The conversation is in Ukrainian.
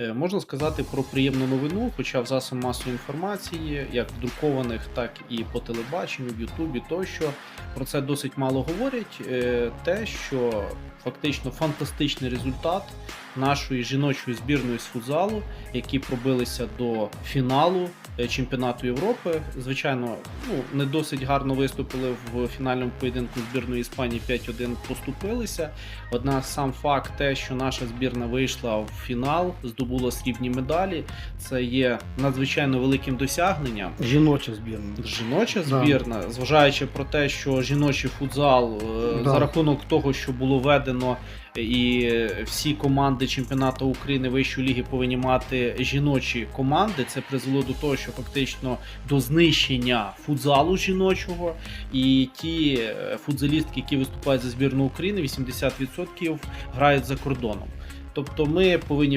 Е, Можна сказати про приємну новину, хоча в засобах масової інформації, як друкованих, так і по телебаченню, в Ютубі тощо про це досить мало говорять. Е, Те, що фактично фантастичний результат нашої жіночої збірної з футзалу, які пробилися до фіналу е, чемпіонату Європи. Звичайно, ну не досить гарно виступили в фінальному поєдинку збірної Іспанії 5-1 поступилися. Однак сам факт, те, що наша збірна вийшла в фінал, здобула срібні медалі, це є надзвичайно великим досягненням. Жіноча збірна. Жіноча Да. збірна, зважаючи про те, що жіночий футзал е, Да. за рахунок того, що було введено, і всі команди чемпіонату України вищої ліги повинні мати жіночі команди. Це призвело до того, що фактично до знищення футзалу жіночого, і ті е, футзалістки, які виступають за збірну України, 80% грають за кордоном. Тобто ми повинні